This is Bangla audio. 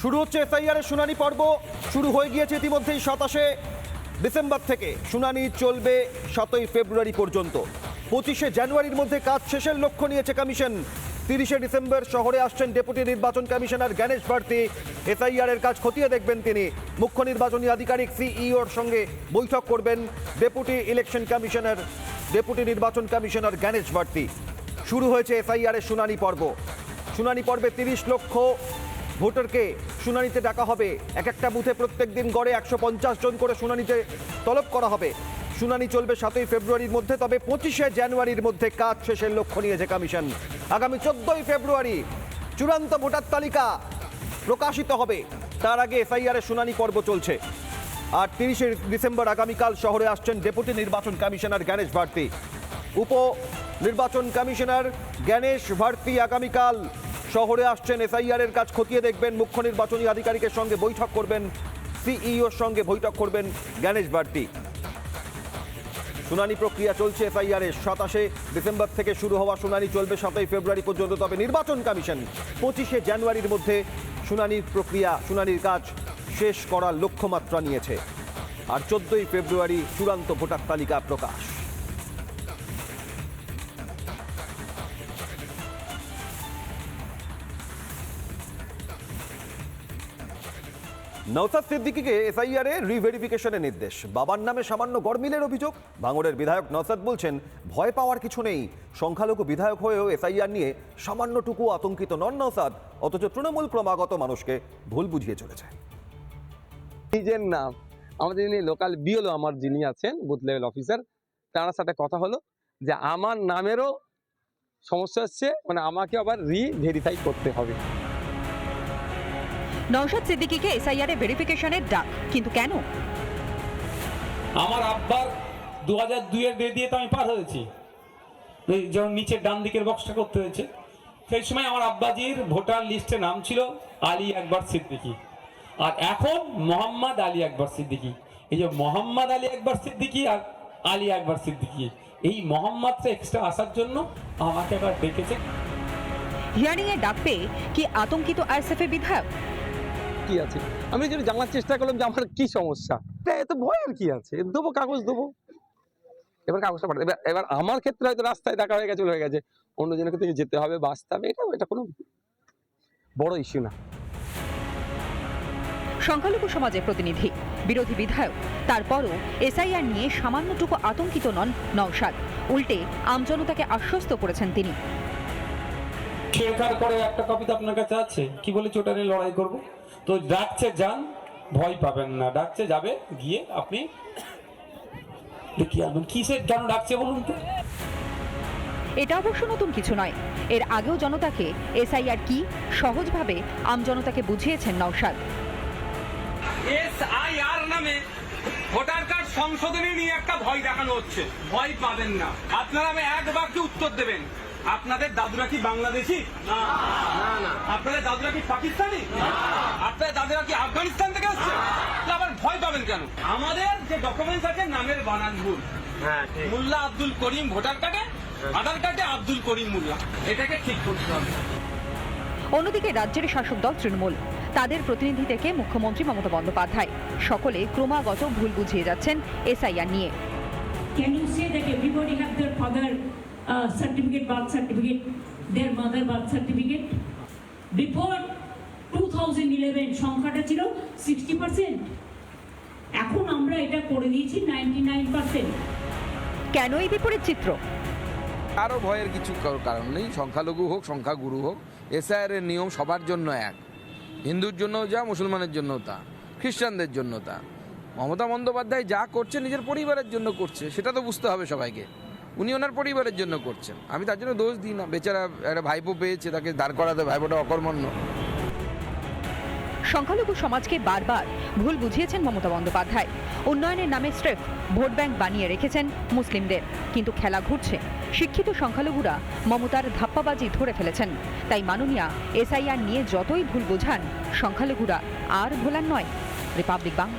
শুরু হচ্ছে এসআইআর এর শুনানি পর্ব। শুরু হয়ে গিয়েছে ইতিমধ্যেই সাতাশে ডিসেম্বর থেকে। শুনানি চলবে সাতই ফেব্রুয়ারি পর্যন্ত। পঁচিশে জানুয়ারির মধ্যে কাজ শেষের লক্ষ্য নিয়েছে কমিশন। তিরিশে ডিসেম্বর শহরে আসছেন ডেপুটি নির্বাচন কমিশনার জ্ঞানেশ ভারতী। এসআইআর এর কাজ খতিয়ে দেখবেন তিনি। মুখ্য নির্বাচনী আধিকারিক সিইওর সঙ্গে বৈঠক করবেন ডেপুটি ইলেকশন কমিশনার, ডেপুটি নির্বাচন কমিশনার জ্ঞানেশ ভারতী। শুরু হয়েছে এসআইআর এর শুনানি পর্ব। শুনানি পর্বে তিরিশ লক্ষ ভোটারকে শুনানিতে ডাকা হবে। এক একটা বুথে প্রত্যেক দিন গড়ে একশো পঞ্চাশ জন করে শুনানিতে তলব করা হবে। শুনানি চলবে সাতই ফেব্রুয়ারির মধ্যে, তবে পঁচিশে জানুয়ারির মধ্যে কাজ শেষের লক্ষ্য নিয়েছে কমিশন। আগামী চোদ্দই ফেব্রুয়ারি চূড়ান্ত ভোটার তালিকা প্রকাশিত হবে। তার আগে এফআইআর এর শুনানি পর্ব চলছে। আর তিরিশে ডিসেম্বর আগামীকাল শহরে আসছেন ডেপুটি নির্বাচন কমিশনার জ্ঞানেশ ভারতী। উপ নির্বাচন কমিশনার জ্ঞানেশ ভারতী আগামীকাল শহরে আসছেন এসআইআর এর কাজ খতিয়ে দেখবেন। মুখ্য নির্বাচনী আধিকারিকের সঙ্গে বৈঠক করবেন, সিইওর সঙ্গে বৈঠক করবেন জ্ঞানেশ ভারতী শুনানি প্রক্রিয়া চলছে এফআইআর এর সাতাশে ডিসেম্বর থেকে শুরু হওয়া শুনানি চলবে সাতই ফেব্রুয়ারি পর্যন্ত। তবে নির্বাচন কমিশন পঁচিশে জানুয়ারির মধ্যে শুনানির প্রক্রিয়া, শুনানির কাজ শেষ করার লক্ষ্যমাত্রা নিয়েছে। আর চোদ্দই ফেব্রুয়ারি চূড়ান্ত ভোটার তালিকা প্রকাশ। নৌসাদ সিদ্দিকিকে এসআইআর রিভেরিফিকেশনের নির্দেশ। বাবার নামে সামান্য গরমিলের অভিযোগ। ভাঙড়ের বিধায়ক নৌসাদ বলছেন, ভয় পাওয়ার কিছু নেই। সংখ্যালঘু বিধায়ক হয়েও এসআইআর নিয়ে সামান্যটুকু আতঙ্কিত নন নৌসাদ অথচ তৃণমূল ক্রমাগত মানুষকে ভুল বুঝিয়ে চলেছে। নিজের নাম। আমাদের যিনি লোকাল বিএলও আমার যিনি আছেন বুথ লেভেল অফিসার তার সাথে কথা হলো যে আমার নামেরও সমস্যা হচ্ছে মানে আমাকে আবার রি ভেরিফাই করতে হবে। নওশাদ সিদ্দিকীকে এসআইআর ভেরিফিকেশনের ডাক। কিন্তু কেন? আমার আব্বার দু হাজার দুইয়ের ডে দিয়ে তো আমি পার হয়েছি। যখন নিচের ডান দিকের বক্সটা করতে হয়েছে। সেই সময় আমার আব্বাজির ভোটার লিস্টে নাম ছিল আলী আকবর সিদ্দিকী। আর এখন মোহাম্মদ আলী আকবর সিদ্দিকী। এই যে মোহাম্মদ আলী আকবর সিদ্দিকী আর আলী আকবর সিদ্দিকী। এই মোহাম্মদটা এক্সট্রা আসার জন্য আমাকে এবার ডেকেছে। হিয়ারিং এ ডাক পেয়ে কি আতঙ্কিত আইএসএফ এর বিধায়ক? কি আছে? আমি যদি জানার চেষ্টা করলাম যে আমার কি সমস্যা এত ভয়ের কি আছে? দেবো কাগজ দেবো। এবার কাগজটা পাঠাতে এবার এবার আমার ক্ষেত্রে হয়তো রাস্তায় দেখা হয়ে গেছে হয়ে গেছে। অন্যজনের ক্ষেত্রে যেতে হবে বাঁচতে হবে এটা এটা কোনো বড় ইস্যু না। সংখ্যালঘু সমাজের প্রতিনিধি, বিরোধী বিধায়ক, তারপরও এসআইআর নিয়ে সামান্যটুকু আতঙ্কিত নন নওশাদ। উল্টে আমজনতাকে আশ্বস্ত করেছেন তিনি। শেখার পরে একটা কপি তো আপনার কাছে আছে? কি বলে ওটা নিয়ে লড়াই করব? তো ডাকছে যান ভয় পাবেন না। ডাকছে যাবে গিয়ে আপনি দেখি আনবেন। কিসের কেন ডাকছে বলুন তো? এটা অবশ্য নতুন কিছু নয়। এর আগেও জনতাকে এসআইআর কি সহজভাবে আমজনতাকে বুঝিয়েছেন নওশাদ। এসআইআর নামে ভোটার কার্ড সংশোধনী নিয়ে একটা ভয় দেখানো হচ্ছে। ভয় পাবেন না। আপনারা আমি এক বাক্যে উত্তর দেবেন। আপনাদের দাদুরা কি বাংলাদেশি? না। না আপনাদের দাদুরা কি পাকিস্তানি? আপনাদের দাদুরা কি আফগানিস্তান থেকে আসছে? আবার ভয় পাবেন কেন? আমাদের যে ডকুমেন্টস আছে নামের বানান ভুল। মোল্লা আব্দুল করিম ভোটার কার্ডে আধার কার্ডে আব্দুল করিম মোল্লা। এটাকে ঠিক করতে হবে। অন্যদিকে রাজ্যের শাসক দল তৃণমূল। তাদের প্রতিনিধি থেকে মুখ্যমন্ত্রী মমতা বন্দ্যোপাধ্যায়। সকলে ক্রমাগত ভুল বুঝিয়ে যাচ্ছেন এসআইআর নিয়ে। Can you say that everybody have their father certificate, birth certificate, their mother birth certificate? Before 2011 সংখ্যাটা ছিল 60 পার্সেন্ট এখন আমরা এটা করে দিয়েছি 99 পার্সেন্ট কেন এই বিপরীত চিত্র? কারও ভয়ের কিছু কারণ নেই। সংখ্যালঘু হোক সংখ্যাগুরু হোক এসআইআর এর নিয়ম সবার জন্য এক। হিন্দুর জন্য যা মুসলমানের জন্য তা খ্রিস্টানদের জন্য তা। মমতা বন্দ্যোপাধ্যায় যা করছে নিজের পরিবারের জন্য করছে সেটা তো বুঝতে হবে সবাইকে। উনি ওনার পরিবারের জন্য করছেন। আমি তার জন্য দোষ দিই না। বেচারা একটা ভাইপো পেয়েছে, তাকে দাঁড় করাতে, ভাইপোটা অকর্মণ্য। সংখ্যালঘু সমাজকে বারবার ভুল বুঝিয়েছেন মমতা বন্দ্যোপাধ্যায়। উন্নয়নের নামে স্রেফ ভোট ব্যাংক বানিয়ে রেখেছেন মুসলিমদের। কিন্তু খেলা ঘুরছে। শিক্ষিত সংখ্যালঘুরা মমতার ধাপ্পাবাজি ধরে ফেলেছেন। তাই মাননীয়া এসআইআর নিয়ে যতই ভুল বোঝান, সংখ্যালঘুরা আর ভোলার নয়। রিপাবলিক বাংলা।